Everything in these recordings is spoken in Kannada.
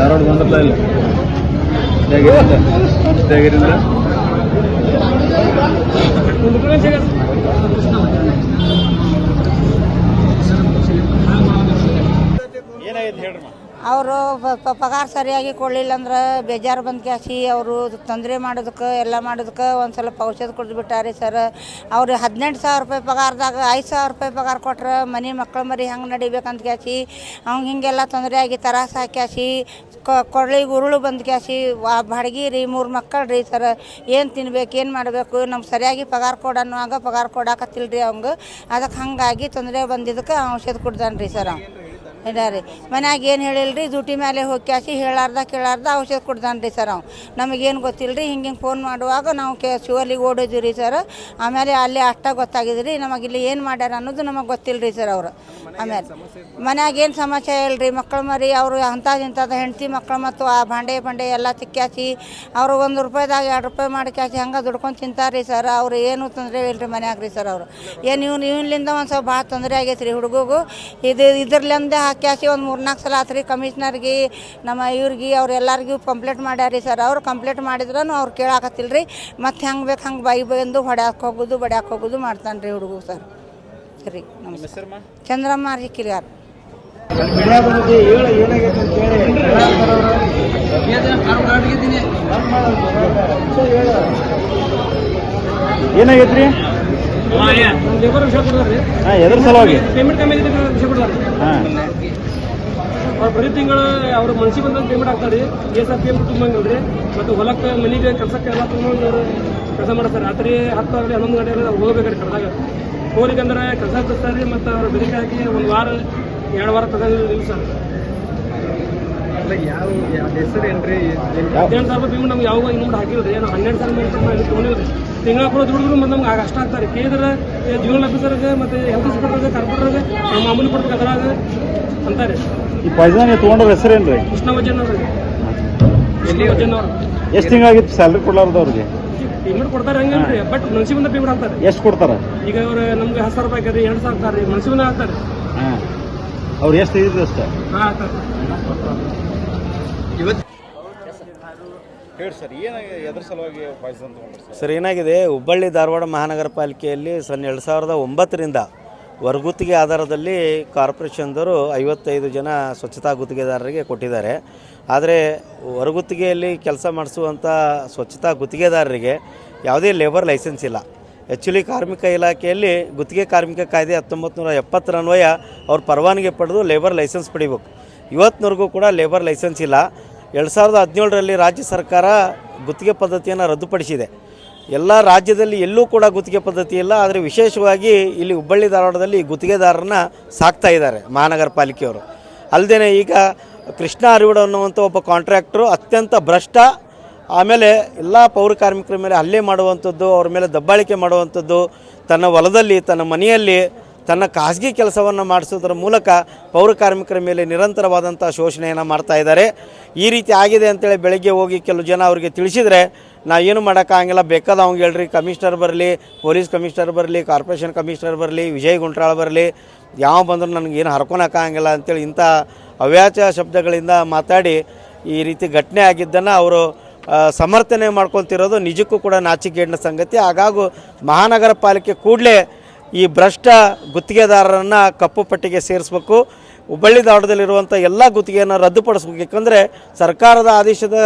ಧಾರವಾಡ ಬಂದಿರಲ್ಲ ಇಲ್ಲ ಹೇಗಿರಿಂದ ಅವರು ಪಗಾರ ಸರಿಯಾಗಿ ಕೊಡಲಿಲ್ಲ ಅಂದ್ರೆ ಬೇಜಾರು ಬಂದು ಕ್ಯಾಸಿ ಅವರು ತೊಂದರೆ ಮಾಡೋದಕ್ಕೆ, ಎಲ್ಲ ಮಾಡೋದಕ್ಕೆ ಒಂದು ಸ್ವಲ್ಪ ಔಷಧ ಕೊಡ್ದು ಬಿಟ್ಟಾರೆ ಸರ್. ಅವ್ರು ಹದಿನೆಂಟು ಸಾವಿರ ರೂಪಾಯಿ ಪಗಾರದಾಗ ಐದು ಸಾವಿರ ರೂಪಾಯಿ ಪಗಾರ ಕೊಟ್ರೆ ಮನೆ ಮಕ್ಕಳು ಮರಿ ಹೆಂಗೆ ನಡಿಬೇಕಂತ ಕ್ಯಾಸಿ ಅವ್ನು ಹಿಂಗೆಲ್ಲ ತೊಂದರೆ ಆಗಿ ತರಾಸ ಹಾಕ್ಯಾಸಿ ಕೊಡ್ಲಿಗೆ ಉರುಳು ಬಂದು ಕ್ಯಾಸಿ ಬಾಡಿಗೆ ರೀ ಮೂರು ಮಕ್ಕಳು ರೀ ಸರ್. ಏನು ತಿನ್ಬೇಕು, ಏನು ಮಾಡಬೇಕು, ನಮ್ಗೆ ಸರಿಯಾಗಿ ಪಗಾರ ಕೊಡನ್ನುವಾಗ ಪಗಾರ ಕೊಡಾಕತ್ತಿಲ್ಲ ರೀ ಅವಂಗೆ. ಅದಕ್ಕೆ ಹಾಗಾಗಿ ತೊಂದರೆ ಬಂದಿದ್ದಕ್ಕೆ ಔಷಧ ಕುಡ್ದಾನೆ ರೀ ಸರ್. ಅವ್ನು ಇದಾರೆ ಮನ್ಯಾಗ ಏನು ಹೇಳಿಲ್ಲ ರೀ ಡ್ಯೂಟಿ ಮೇಲೆ ಹೋಗಿ ಕ್ಯಾಸಿ ಹೇಳಾರ್ದ ಕೇಳಾರ್ದ ಔಷಧ ಕೊಡ್ದಾನೆ ರೀ ಸರ್ ಅವ್. ನಮಗೇನು ಗೊತ್ತಿಲ್ಲ ರೀ ಹಿಂಗೆ ಹಿಂಗೆ ಫೋನ್ ಮಾಡುವಾಗ ನಾವು ಕೆ ಶಿವಲ್ಲಿಗೆ ಓಡಿದ್ವಿ ರೀ ಸರ್. ಆಮೇಲೆ ಅಲ್ಲಿ ಅಷ್ಟ ಗೊತ್ತಾಗಿದೆ ರೀ ನಮಗೆ ಇಲ್ಲಿ ಏನು ಮಾಡ್ಯಾರ ಅನ್ನೋದು ನಮಗೆ ಗೊತ್ತಿಲ್ಲ ರೀ ಸರ್ ಅವರು. ಆಮೇಲೆ ಮನ್ಯಾಗ ಏನು ಸಮಸ್ಯೆ ಇಲ್ಲ ರೀ ಮಕ್ಕಳು ಮರಿ ಅವರು ಅಂಥದ್ದು ಇಂಥದ್ದು ಹೆಂಡತಿ ಮಕ್ಕಳು ಮತ್ತು ಆ ಭಾಂಡೆ ಬಂಡೆ ಎಲ್ಲ ತಿಕ್ಕಾಸಿ ಅವರು ಒಂದು ರೂಪಾಯಿದಾಗ ಎರಡು ರೂಪಾಯಿ ಮಾಡಿ ಕ್ಯಾಸಿ ಹಂಗೆ ದುಡ್ಕೊಂಡು ತಿಂತಾರೆ ರೀ ಸರ್. ಅವ್ರು ಏನು ತೊಂದರೆ ಇಲ್ಲ ರೀ ಮನ್ಯಾಗ ರೀ ಸರ್ ಅವರು. ಏನು ಇವ್ನು ಇವ್ನಿಂದ ಒಂದು ಸ್ವಲ್ಪ ಭಾಳ ತೊಂದರೆ ಆಗೈತೆ ರೀ ಹುಡುಗಗೂ. ಇದು ಇದ್ರಲ್ಲಿಂದ ಹಾಕ್ಯಾಸಿ ಒಂದು ಮೂರು ನಾಲ್ಕು ಸಲ ಆತ್ರಿ ಕಮಿಷ್ನರ್ಗೆ ನಮ್ಮ ಇವ್ರಿಗೆ ಅವ್ರು ಎಲ್ಲರಿಗೂ ಕಂಪ್ಲೇಂಟ್ ಮಾಡ್ಯಾರಿ ಸರ್ ಅವ್ರು ಕಂಪ್ಲೇಂಟ್ ಮಾಡಿದ್ರೂ ಅವ್ರು ಕೇಳಾಕತ್ತಿಲ್ಲ ರೀ ಮತ್ತು ಹೆಂಗೆ ಬೇಕು ಹಂಗೆ ಬೈ ಬಂದು ಹೊಡ್ಯಾಕೆ ಹೋಗೋದು ಬಡ್ಯಾಕೆ ಹೋಗೋದು ಮಾಡ್ತಾನೆ ರೀ ಹುಡುಗರು ಸರ್ ಸರಿ ನಮಸ್ಕಾರ ಚಂದ್ರಮ್ಮ ರೀ ಕಿರಿಯಾರ್. ಏನಾಗೈತ್ರಿ? ಹಾಂ ಎದ್ರ ಸಲುವಾಗಿ. ಪೇಮೆಂಟ್ ಕಮ್ಮಿ ಆಗಿದೆ ವಿಷಯ ಕೊಡ್ತಾರೆ. ಹಾಂ. ಅವ್ರು ಪ್ರತಿ ತಿಂಗಳು ಅವ್ರ ಮನ್ಸಿಗೆ ಬಂದಂಗೆ ಪೇಮೆಂಟ್ ಆಗ್ತಾರೆ. ರೀ ಎಸ್ ಆರ್ ಪೇಮೆಂಟ್ ತುಂಬಂಗಿಲ್ಲ ರೀ ಮತ್ತು ಹೊಲಕ್ಕೆ ಮನೆಗೆ ಕೆಲಸಕ್ಕೆ ಎಲ್ಲ ತುಂಬ ಕೆಲಸ ಮಾಡ್ತಾರೆ. ರಾತ್ರಿ ಹತ್ತು ಆಗಲಿ ಹನ್ನೊಂದು ಗಂಟೆ ಅವ್ರು ಹೋಗ್ಬೇಕಾದ್ರೆ ಕಡ್ದಾಗ ಹೋಗ್ಲಿಕ್ಕಂದ್ರೆ ಕೆಲಸ ಕಳಿಸ್ತಾರೆ ರೀ ಮತ್ತು ಅವ್ರ ಬೆಳಿಗ್ಗೆ ಹಾಕಿ ಒಂದು ವಾರ ಎರಡು ವಾರ ತಗೊಂಡಿಲ್ಲ ಸರ್ ಯಾವ ಹೆಸರು ಏನ್ರಿ ಹದಿನೆಂಟು ಸಾವಿರ ರೂಪಾಯಿ ಪೇಮೆಂಟ್ ನಮ್ಗೆ ಯಾವಾಗ ಇನ್ನೊಂದು ಹಾಕಿಲ್ಲ ರೀ. ನಾವು ಹನ್ನೆರಡು ಸಾವಿರ ಮೇಲೆ ತೊಗೊಂಡಿಲ್ಲ ರೀ. ತಿಂಗಳ ಕೂಡ ದುಡಿದ್ರು ಮತ್ತು ನಮ್ಗೆ ಆಗ ಅಷ್ಟ ಆಗ್ತಾರೆ. ಕೇಳಿದ್ರೆ ಆಫೀಸರ್ ಆಫೀಸರ್ಗೆ ಮತ್ತು ಹೆಲ್ತ್ ಇನ್ಸ್ಪೆಕ್ಟರ್ಗೆ ಕಾರ್ಪೊರೇಟರ್ಗೆ ನಾವು ಮಾಮೂಲಿ ಕೊಡ್ಬೇಕು ಅದ್ರಾಗ ಅಂತಾರೆ. ಈ ಪಾಯ್ಸನ್ ತೊಗೊಂಡವ್ರ ಹೆಸರೇನು ರೀ ಕೃಷ್ಣ ವಜನ್ ಅವ್ರು. ಎಲ್ಲಿ ವಜನ್ ಅವ್ರು. ಎಷ್ಟು ತಿಂಗಳಾಗಿತ್ತು ಸ್ಯಾಲ್ರಿ ಕೊಡ್ಲಾರ್ದು ಅವ್ರಿಗೆ? ಪೇಮೆಂಟ್ ಕೊಡ್ತಾರೆ ಹಂಗೇನ್ರಿ ಬಟ್ ಮನ್ಸಿ ಬಂದ ಪೇಮೆಂಟ್ ಹಾಕ್ತಾರೆ ಎಷ್ಟು ಕೊಡ್ತಾರೆ? ಈಗ ಅವ್ರು ನಮ್ಗೆ ಹತ್ತು ಸಾವಿರ ರೂಪಾಯಿ ಹಾಕ್ತಾರೆ ಎರಡು ಸಾವಿರ ಹಾಕ್ತಾರೆ ಮನ್ಸಿ ಬಂದ ಹಾಕ್ತಾರೆ ಹಾಂ. ಅವ್ರು ಎಷ್ಟು ಇದ್ರು ಅಷ್ಟೇ? ಹಾಂ ಹಾಕ್ತಾರೆ ಸರ್ ಏನಾಗಿದೆ ಸರ್? ಏನಾಗಿದೆ? ಹುಬ್ಬಳ್ಳಿ ಧಾರವಾಡ ಮಹಾನಗರ ಪಾಲಿಕೆಯಲ್ಲಿ ಸನ್ ಎರಡು ಸಾವಿರದ ಒಂಬತ್ತರಿಂದ ಹೊರಗುತ್ತಿಗೆ ಆಧಾರದಲ್ಲಿ ಕಾರ್ಪೊರೇಷನ್ದವರು ಐವತ್ತೈದು ಜನ ಸ್ವಚ್ಛತಾ ಗುತ್ತಿಗೆದಾರರಿಗೆ ಕೊಟ್ಟಿದ್ದಾರೆ. ಆದರೆ ಹೊರಗುತ್ತಿಗೆಯಲ್ಲಿ ಕೆಲಸ ಮಾಡಿಸುವಂಥ ಸ್ವಚ್ಛತಾ ಗುತ್ತಿಗೆದಾರರಿಗೆ ಯಾವುದೇ ಲೇಬರ್ ಲೈಸೆನ್ಸ್ ಇಲ್ಲ. ಆ್ಯಕ್ಚುಲಿ ಕಾರ್ಮಿಕ ಇಲಾಖೆಯಲ್ಲಿ ಗುತ್ತಿಗೆ ಕಾರ್ಮಿಕ ಕಾಯ್ದೆ ಹತ್ತೊಂಬತ್ತು ನೂರ ಎಪ್ಪತ್ತರ ಅನ್ವಯ ಅವ್ರ ಪರವಾನಗಿ ಪಡೆದು ಲೇಬರ್ ಲೈಸೆನ್ಸ್ ಪಡಿಬೇಕು. ಇವತ್ತಿನವರೆಗೂ ಕೂಡ ಲೇಬರ್ ಲೈಸೆನ್ಸ್ ಇಲ್ಲ. ಎರಡು ಸಾವಿರದ ಹದಿನೇಳರಲ್ಲಿ ರಾಜ್ಯ ಸರ್ಕಾರ ಗುತ್ತಿಗೆ ಪದ್ಧತಿಯನ್ನು ರದ್ದುಪಡಿಸಿದೆ. ಎಲ್ಲ ರಾಜ್ಯದಲ್ಲಿ ಎಲ್ಲೂ ಕೂಡ ಗುತ್ತಿಗೆ ಪದ್ಧತಿ ಇಲ್ಲ, ಆದರೆ ವಿಶೇಷವಾಗಿ ಇಲ್ಲಿ ಹುಬ್ಬಳ್ಳಿ ಧಾರವಾಡದಲ್ಲಿ ಗುತ್ತಿಗೆದಾರರನ್ನ ಸಾಕ್ತಾ ಇದ್ದಾರೆ ಮಹಾನಗರ ಪಾಲಿಕೆಯವರು. ಅಲ್ಲದೇ ಈಗ ಕೃಷ್ಣ ಅರಿವಿಡ ಅನ್ನುವಂಥ ಒಬ್ಬ ಕಾಂಟ್ರಾಕ್ಟ್ರು ಅತ್ಯಂತ ಭ್ರಷ್ಟ, ಆಮೇಲೆ ಎಲ್ಲ ಪೌರ ಕಾರ್ಮಿಕರ ಮೇಲೆ ಹಲ್ಲೆ ಮಾಡುವಂಥದ್ದು, ಅವ್ರ ಮೇಲೆ ದಬ್ಬಾಳಿಕೆ ಮಾಡುವಂಥದ್ದು, ತನ್ನ ಹೊಲದಲ್ಲಿ, ತನ್ನ ಮನೆಯಲ್ಲಿ ತನ್ನ ಖಾಸಗಿ ಕೆಲಸವನ್ನು ಮಾಡಿಸೋದ್ರ ಮೂಲಕ ಪೌರ ಕಾರ್ಮಿಕರ ಮೇಲೆ ನಿರಂತರವಾದಂಥ ಶೋಷಣೆಯನ್ನು ಮಾಡ್ತಾ ಇದ್ದಾರೆ. ಈ ರೀತಿ ಆಗಿದೆ ಅಂತೇಳಿ ಬೆಳಗ್ಗೆ ಹೋಗಿ ಕೆಲವು ಜನ ಅವರಿಗೆ ತಿಳಿಸಿದರೆ, ನಾ ಏನು ಮಾಡೋಕ್ಕಾಗಿಲ್ಲ ಬೇಕಾದ ಅವ್ಗೆ ಹೇಳ್ರಿ. ಕಮಿಷ್ನರ್ ಬರಲಿ, ಪೊಲೀಸ್ ಕಮಿಷ್ನರ್ ಬರಲಿ, ಕಾರ್ಪೊರೇಷನ್ ಕಮಿಷ್ನರ್ ಬರಲಿ, ವಿಜಯ್ ಗುಂಟ್ರಾಳ್ ಬರಲಿ, ಯಾವ ಬಂದರೂ ನನಗೇನು ಹರ್ಕೊಳಕ್ಕಾಗಿಲ್ಲ ಅಂತೇಳಿ ಇಂಥ ಅವ್ಯಾಚ ಶಬ್ದಗಳಿಂದ ಮಾತಾಡಿ ಈ ರೀತಿ ಘಟನೆ ಆಗಿದ್ದನ್ನು ಅವರು ಸಮರ್ಥನೆ ಮಾಡ್ಕೊತಿರೋದು ನಿಜಕ್ಕೂ ಕೂಡ ನಾಚಿಕೆಗೇಡಿನ ಸಂಗತಿ. ಹಾಗಾಗೂ ಮಹಾನಗರ ಪಾಲಿಕೆ ಕೂಡಲೇ ಈ ಭ್ರಷ್ಟ ಗುತ್ತಿಗೆದಾರರನ್ನು ಕಪ್ಪು ಪಟ್ಟಿಗೆ ಸೇರಿಸ್ಬೇಕು. ಹುಬ್ಬಳ್ಳಿ ದಾಟದಲ್ಲಿರುವಂಥ ಎಲ್ಲ ಗುತ್ತಿಗೆಯನ್ನು ರದ್ದುಪಡಿಸ್ಬೇಕು. ಯಾಕಂದರೆ ಸರ್ಕಾರದ ಆದೇಶದ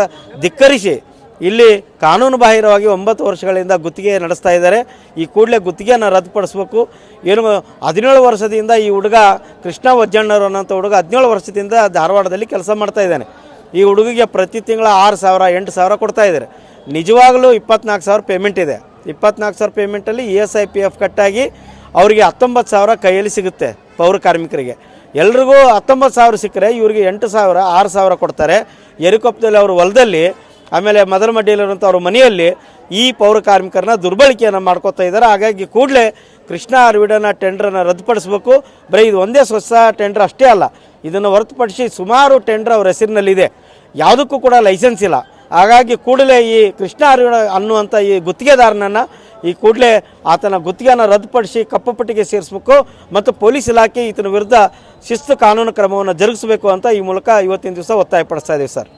ಧಿಕ್ಕರಿಸಿ ಇಲ್ಲಿ ಕಾನೂನು ಬಾಹಿರವಾಗಿ ಒಂಬತ್ತು ವರ್ಷಗಳಿಂದ ಗುತ್ತಿಗೆ ನಡೆಸ್ತಾ ಇದ್ದಾರೆ. ಈ ಕೂಡಲೇ ಗುತ್ತಿಗೆಯನ್ನು ರದ್ದುಪಡಿಸ್ಬೇಕು. ಏನು, ಹದಿನೇಳು ವರ್ಷದಿಂದ ಈ ಹುಡುಗ ಕೃಷ್ಣ ವಜ್ಜಣ್ಣರು ಅನ್ನೋಂಥ ಹುಡುಗ ಹದಿನೇಳು ವರ್ಷದಿಂದ ಧಾರವಾಡದಲ್ಲಿ ಕೆಲಸ ಮಾಡ್ತಾ ಇದ್ದಾನೆ. ಈ ಹುಡುಗಿಗೆ ಪ್ರತಿ ತಿಂಗಳ ಆರು ಸಾವಿರ, ಎಂಟು ಸಾವಿರ ಕೊಡ್ತಾ ಇದ್ದಾರೆ. ನಿಜವಾಗಲೂ ಇಪ್ಪತ್ನಾಲ್ಕು ಸಾವಿರ ಪೇಮೆಂಟ್ ಇದೆ. ಇಪ್ಪತ್ನಾಲ್ಕು ಸಾವಿರ ಪೇಮೆಂಟಲ್ಲಿ E S I P F ಕಟ್ಟಾಗಿ ಅವರಿಗೆ ಹತ್ತೊಂಬತ್ತು ಸಾವಿರ ಕೈಯಲ್ಲಿ ಸಿಗುತ್ತೆ ಪೌರ ಕಾರ್ಮಿಕರಿಗೆ. ಎಲ್ರಿಗೂ ಹತ್ತೊಂಬತ್ತು ಸಾವಿರ ಸಿಕ್ಕರೆ ಇವರಿಗೆ ಎಂಟು ಸಾವಿರ, ಆರು ಸಾವಿರ ಕೊಡ್ತಾರೆ. ಎರಿಕೊಪ್ಪದಲ್ಲಿ ಅವ್ರ ಹೊಲದಲ್ಲಿ, ಆಮೇಲೆ ಮದರ ಮಡ್ಡಿಯಲ್ಲಿರುವಂಥ ಅವ್ರ ಮನೆಯಲ್ಲಿ ಈ ಪೌರ ಕಾರ್ಮಿಕರನ್ನ ದುರ್ಬಳಕೆಯನ್ನು ಮಾಡ್ಕೋತಾ ಇದ್ದಾರೆ. ಹಾಗಾಗಿ ಕೂಡಲೇ ಕೃಷ್ಣ ಅರ್ವಿಡನ ಟೆಂಡ್ರನ್ನು ರದ್ದುಪಡಿಸಬೇಕು. ಬರೀ ಇದು ಒಂದೇ ಸ್ವಚ್ಛ ಟೆಂಡ್ರ್ ಅಷ್ಟೇ ಅಲ್ಲ, ಇದನ್ನು ಹೊರತುಪಡಿಸಿ ಸುಮಾರು ಟೆಂಡ್ರ್ ಅವ್ರ ಹೆಸರಿನಲ್ಲಿದೆ. ಯಾವುದಕ್ಕೂ ಕೂಡ ಲೈಸೆನ್ಸ್ ಇಲ್ಲ. ಹಾಗಾಗಿ ಕೂಡಲೇ ಈ ಕೃಷ್ಣ ಅರ್ವಿಡ ಅನ್ನುವಂಥ ಈ ಗುತ್ತಿಗೆದಾರನನ್ನು ಈ ಕೂಡಲೇ ಆತನ ಗುತ್ತಿಗೆನ ರದ್ದುಪಡಿಸಿ ಕಪ್ಪು ಪಟ್ಟಿಗೆ ಸೇರಿಸಬೇಕು ಮತ್ತು ಪೊಲೀಸ್ ಇಲಾಖೆ ಈತನ ವಿರುದ್ಧ ಶಿಸ್ತು ಕಾನೂನು ಕ್ರಮವನ್ನು ಜರುಗಿಸಬೇಕು ಅಂತ ಈ ಮೂಲಕ ಇವತ್ತಿನ ದಿವಸ ಒತ್ತಾಯಪಡಿಸ್ತಾ ಇದ್ದೀವಿ ಸರ್.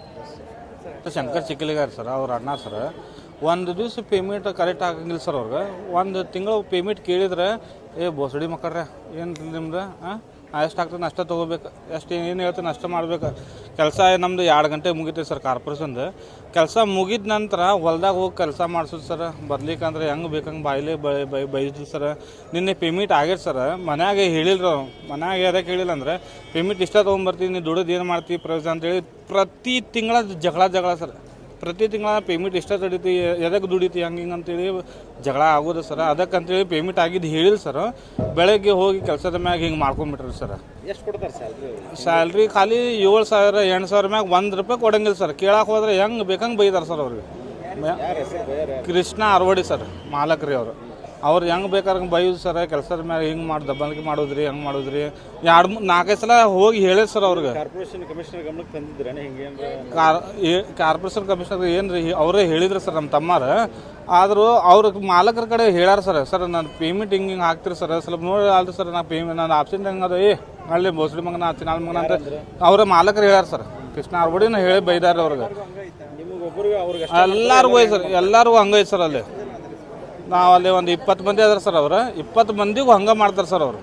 ಶಂಕರ್ ಚಿಕ್ಕಲಿಗಾರ್ ಸರ್, ಅವ್ರ ಅಣ್ಣ ಸರ್. ಒಂದು ದಿವಸ ಪೇಮೆಂಟ್ ಕರೆಕ್ಟ್ ಆಗಂಗಿಲ್ಲ ಸರ್ ಅವ್ರಿಗೆ. ಒಂದು ತಿಂಗಳು ಪೇಮೆಂಟ್ ಕೇಳಿದ್ರೆ, ಏ, ಬೋಸಡಿ ಮಕ್ಕಳ್ರೆ ಏನು ನಿಮ್ದು? ಹಾಂ ಎಷ್ಟು ಆಗ್ತದೆ, ನಷ್ಟ ತೊಗೋಬೇಕು. ಎಷ್ಟು ಏನು ಹೇಳ್ತೀನಿ ನಷ್ಟ ಮಾಡ್ಬೇಕು. ಕೆಲಸ ನಮ್ಮದು ಎರಡು ಗಂಟೆ ಮುಗಿತೈತೆ ಸರ್ ಕಾರ್ಪೊರೇಷನ್ದು. ಕೆಲಸ ಮುಗಿದ ನಂತರ ಹೊಲ್ದಾಗ ಹೋಗಿ ಕೆಲಸ ಮಾಡಿಸೋದು ಸರ್. ಬರ್ಲಿಕ್ಕಂದ್ರೆ ಹೆಂಗೆ ಬೇಕಂಗೆ ಬಾಯಿಲೆ ಬೈ ಬೈ ಬೈದ್ರು ಸರ್. ನಿನ್ನೆ ಪೇಮೆಂಟ್ ಆಗ್ಯದ ಸರ್. ಮನ್ಯಾಗೆ ಹೇಳಿಲ್ಲ ಮನ್ಯಾಗ ಯಾರಕ್ಕೆ ಹೇಳಿಲ್ಲ ಅಂದ್ರೆ ಪೇಮೆಂಟ್ ಇಷ್ಟ ತೊಗೊಂಬರ್ತೀನಿ ನೀನು ದುಡಿದು ಏನು ಮಾಡ್ತೀವಿ ಪ್ರಯೋಜನ ಅಂತೇಳಿ ಪ್ರತಿ ತಿಂಗಳ ಜಗಳ ಜಗಳ ಸರ್. ಪ್ರತಿ ತಿಂಗಳ ಪೇಮೆಂಟ್ ಇಷ್ಟ ತಡೀತಿ ಎದಕ್ಕೆ ದುಡಿತಿ ಹಂಗೆ ಹಿಂಗೆ ಅಂತೇಳಿ ಜಗಳ ಆಗೋದು ಸರ್. ಅದಕ್ಕೆ ಅಂತೇಳಿ ಪೇಮೆಂಟ್ ಆಗಿದ್ದು ಹೇಳಿಲ್ಲ ಸರ್. ಬೆಳಗ್ಗೆ ಹೋಗಿ ಕೆಲಸದ ಮ್ಯಾಗ ಹಿಂಗೆ ಮಾಡ್ಕೊಂಬಿಟ್ರಿ ಸರ್. ಎಷ್ಟು ಕೊಡ್ತಾರೆ ಸ್ಯಾಲ್ರಿ ಸ್ಯಾಲ್ರಿ ಖಾಲಿ ಏಳು ಸಾವಿರ ಎಂಟು ಸಾವಿರ ಮ್ಯಾಗ ಒಂದು ರೂಪಾಯಿ ಕೊಡಂಗಿಲ್ಲ ಸರ್. ಕೇಳಕ್ಕೆ ಹೋದ್ರೆ ಹೆಂಗೆ ಬೇಕಂಗೆ ಬೈತಾರೆ ಸರ್ ಅವ್ರಿಗೆ ಕೃಷ್ಣ ಅರವಡಿ ಸರ್ ಮಾಲಕ್ರಿ ಅವರು. ಅವ್ರು ಹೆಂಗೆ ಬೇಕಾದ್ರೆ ಬೈಯೋದು ಸರ್ ಕೆಲಸದ ಮೇಲೆ ಹಿಂಗೆ ಮಾಡಿ ದಬ್ಬಾಳಿಕೆ ಮಾಡೋದ್ರಿ ಹಂಗೆ ಮಾಡೋದ್ರಿ. ಎರಡು ಮೂರು ನಾಲ್ಕೈದು ಸಲ ಹೋಗಿ ಹೇಳಿದ್ರು ಸರ್ ಅವ್ರಿಗೆ. ಕಾರ್ಪೊರೇಷನ್ ಕಮಿಷನರ್ ಗಮನಕ್ಕೆ ತಂದಿದ್ರೇನೆ ಹಿಂಗೆ ಕಾರ್ ಕಾರ್ಪೊರೇಷನ್ ಕಮಿಷನರ್ ಏನು ರೀ ಅವರೇ ಹೇಳಿದ್ರು ಸರ್ ನಮ್ಮ ತಮ್ಮಾರ. ಆದರೂ ಅವ್ರ ಮಾಲಕರ ಕಡೆ ಹೇಳಾರ ಸರ್ ಸರ್ ನಾನು ಪೇಮೆಂಟ್ ಹಿಂಗೆ ಹಿಂಗೆ ಹಾಕ್ತೀರಿ ಸರ್ ಸ್ವಲ್ಪ ನೋಡಿ ಅಲ್ರಿ ಸರ್ ನಾನು ಪೇಮೆಂಟ್ ನಾನು ಆಪ್ಷನ್ ಹೆಂಗೆ ಅದ? ಏ ಅಲ್ಲಿ ಬೋಸಡಿ ಮಗನ ಚಿನ್ನಾಳ ಮಗನ ಅಂತ ಅವರ ಮಾಲಕರು ಹೇಳ್ಯಾರ ಸರ್. ಕೃಷ್ಣ ಅರ್ಬಡಿನ ಹೇಳಿ ಬೈದಾರ ಅವ್ರಿಗೆ. ಎಲ್ಲರಿಗೂ ಸರ್ ಎಲ್ಲರಿಗೂ ಹಂಗೈತೆ ಸರ್ ಅಲ್ಲಿ. ನಾವು ಅಲ್ಲಿ ಒಂದು ಇಪ್ಪತ್ತು ಮಂದಿ ಅದಾರ ಸರ್ ಅವ್ರು. ಇಪ್ಪತ್ತು ಮಂದಿಗೂ ಹಂಗೆ ಮಾಡ್ತಾರೆ ಸರ್ ಅವರು.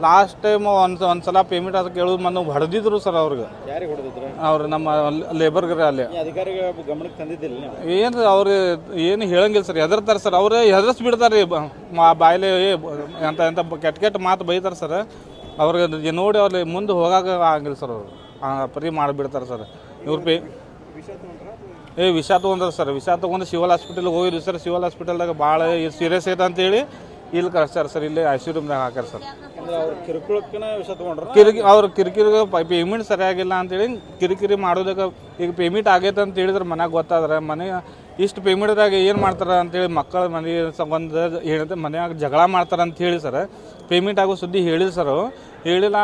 ಲಾಸ್ಟ್ ಟೈಮ್ ಒಂದು ಒಂದು ಸಲ ಪೇಮೆಂಟ್ ಅದಕ್ಕೆ ಕೇಳೋದು ಮನೆ ಹೊಡೆದಿದ್ರು ಸರ್ ಅವ್ರಿಗೆ. ಅವ್ರು ನಮ್ಮ ಲೇಬರ್ಗರ ಅಲ್ಲಿ. ಗಮನಕ್ಕೆ ತಂದಿದ್ದಿಲ್ಲ ಏನು ಅವ್ರು ಏನು ಹೇಳಂಗಿಲ್ಲ ಸರ್. ಹೆದರ್ತಾರೆ ಸರ್. ಅವ್ರು ಹೆದರ್ಸ್ಬಿಡ್ತಾರೆ ರೀ. ಬ- ಮಾ- ಬಾಯ್ಲೆ ಎಂತ ಎಂತ ಕೆಟ್ಟ ಕೆಟ್ಟ ಮಾತು ಬೈತಾರೆ ಸರ್. ಅವ್ರಿಗೆ ನೋಡಿ ಅವ್ರಿಗೆ ಮುಂದೆ ಹೋಗಾಕ ಆಗಂಗಿಲ್ಲ ಸರ್ ಅವರು. ಪರಿ ಮಾಡಿಬಿಡ್ತಾರೆ ಸರ್. ಇವ್ರ ಪೇ ಏ ವಿಷ ತೊಗೊಂಡ್ರ ಸರ್ ವಿಷ ತೊಗೊಂಡು ಶಿವಲ್ ಹಾಸ್ಪಿಟಲ್ಗೆ ಹೋಗಿದ್ವಿ ಸರ್. ಶಿವಲ್ ಹಾಸ್ಪಿಟಲ್ದಾಗ ಭಾಳ ಸೀರಿಯಸ್ ಐತೆ ಅಂತೇಳಿ ಇಲ್ಲಿ ಕಳ್ಸ್ಯಾರ ಸರ್ ಇಲ್ಲಿ ಐ ಸಿ ರೂಮ್ದಾಗ ಹಾಕ್ಯಾರ ಸರ್. ಕಿರಿಕಿ ಅವ್ರ ಕಿರಿಕಿರಿ ಪೇಮೆಂಟ್ ಸರಿಯಾಗಿಲ್ಲ ಅಂತೇಳಿ ಕಿರಿಕಿರಿ ಮಾಡೋದಕ್ಕೆ ಈಗ ಪೇಮೆಂಟ್ ಆಗೈತೆ ಅಂತ ಹೇಳಿದ್ರೆ ಮನೆಗೆ ಗೊತ್ತಾದ್ರೆ ಮನೆ ಇಷ್ಟು ಪೇಮೆಂಟ್ದಾಗ ಏನು ಮಾಡ್ತಾರೆ ಅಂತೇಳಿ ಮಕ್ಕಳ ಮನೆ ಸಂಬಂಧ ಹೇಳಿದ್ರೆ ಮನೆಯಾಗ ಜಗಳ ಮಾಡ್ತಾರೆ ಅಂತ ಹೇಳಿ ಸರ್. ಪೇಮೆಂಟ್ ಆಗೋ ಸುದ್ದಿ ಹೇಳಿದ್ರು ಸರ್ ಹೇಳಿಲ್ಲ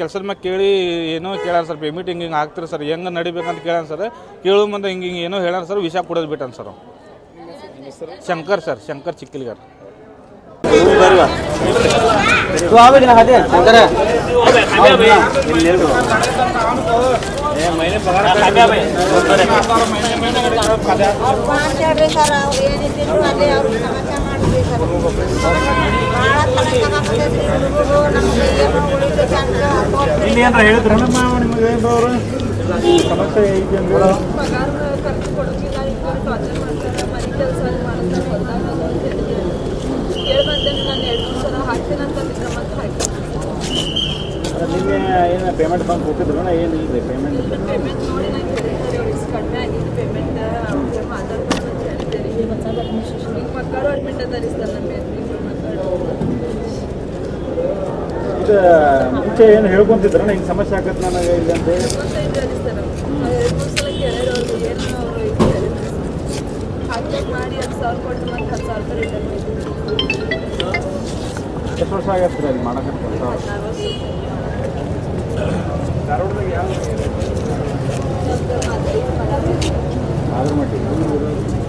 ಕೆಲಸದ ಮ್ಯಾಗ ಕೇಳಿ ಏನೋ ಕೇಳಾರ ಸರ್, ಪೇಮೆಂಟ್ ಹಿಂಗೆ ಹಿಂಗೆ ಸರ್, ಹೆಂಗೆ ನಡಿಬೇಕಂತ ಕೇಳ್ಯಾನ ಸರ್ ಕೇಳೋ ಮುಂದೆ ಹಿಂಗೆ ಹಿಂಗೆ ಏನೋ ಹೇಳ್ಯಾರ ಸರ್, ವಿಷ ಕೊಡೋದು ಬಿಟ್ಟಾನ ಸರ್. ಶಂಕರ್ ಸರ್, ಶಂಕರ್ ಚಿಕ್ಕಿಲ್ಗಾರ ಸರ್ ಇಲ್ಲಿ ಏನಾರ ಹೇಳಿದ್ರ? ಅವರು ಸಮಸ್ಯೆ ನಿನ್ನೆ ಏನು ಪೇಮೆಂಟ್ ಬಂದು ಕೊಟ್ಟಿದ್ರು ಏನು ಪೇಮೆಂಟ್ ಪೇಮೆಂಟ್ ಪೇಮೆಂಟ್ ನೋಡಿ ನಂಗೆ ಹೇಳಿದ್ದಾರೆ ಅವ್ರಿಗೆ ಇಷ್ಟು ಕಡಿಮೆ ಆಗಿದೆ ಪೇಮೆಂಟ್ ಅವ್ರಿಗೆ ಮಾತಾಡ್ಕೊಂಡು ಅಂತ ಹೇಳಿದ್ದಾರೆ ಈಗ ಮುಂಚೆ ಏನು ಹೇಳ್ಕೊಂತಿದ್ರ ಹಿಂಗೆ ಸಮಸ್ಯೆ ಆಗತ್ತೆ ನನಗೆ ಇಲ್ಲ ಅಂತ ಹೇಳಿ. ಮಾಡಿ ಹತ್ತು ಸಾವಿರ ಎಷ್ಟು ವರ್ಷ ಆಗತ್ತೆ ಅಲ್ಲಿ ಮಾಡಕ್ಕೆ ಧಾರವಾಡದಾಗ ಯಾವ ಮಟ್ಟಿಗೆ